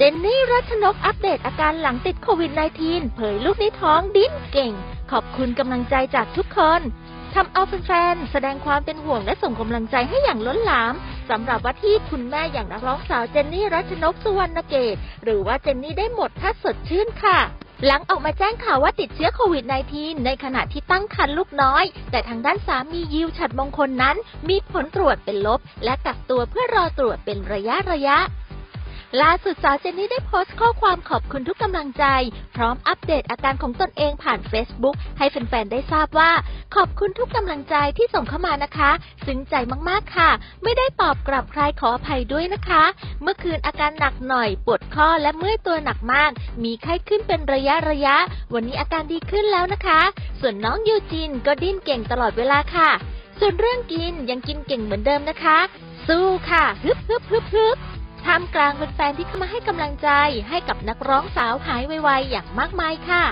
เจนนี่รัชนกอัปเดตอาการหลังติดโควิด -19 เผยลูกในท้องดิ้นเก่ง ขอบคุณกำลังใจจากทุกคนทำเอาแฟนๆแสดงความเป็นห่วงและส่งกำลังใจให้อย่างล้นหลามสำหรับว่าที่คุณแม่อย่างนักร้องสาวเจนนี่รัชนกสุวรรณเกต หรือว่าเจนนี่ได้หมดถ้าสดชื่นค่ะหลังออกมาแจ้งข่าวว่าติดเชื้อโควิด -19 ในขณะที่ตั้งครรภ์ลูกน้อย แต่ทางด้านสามียิวฉัดมงคลนั้น มีผลตรวจเป็นลบ และกักตัวเพื่อรอตรวจเป็นระยะระยะ ล่าสุดสาวเจนนี่ได้โพสต์ข้อความขอบคุณทุกกำลังใจ พร้อมอัปเดตอาการของตนเองผ่าน Facebook ให้แฟนๆ ได้ทราบว่า ขอบคุณทุกกำลังใจที่ส่งเข้ามานะคะซึ้งใจมากๆค่ะ ไม่ได้ตอบกลับใครขออภัยด้วยนะคะ เมื่อคืนอาการหนักหน่อยปวดข้อและเมื่อยตัวหนักมาก มีไข้ขึ้นเป็นระยะระยะ วันนี้อาการดีขึ้นแล้วนะคะ ส่วนน้องยูจินก็ดิ้นเก่งตลอดเวลาค่ะ ส่วนเรื่องกินยังกินเก่งเหมือนเดิมนะคะ สู้ค่ะฮึบฮึบฮึบฮึบ ท่ามกลางแฟนๆที่เข้ามาให้กำลังใจให้กับนักร้องสาวหายไวๆอย่างมากมายค่ะ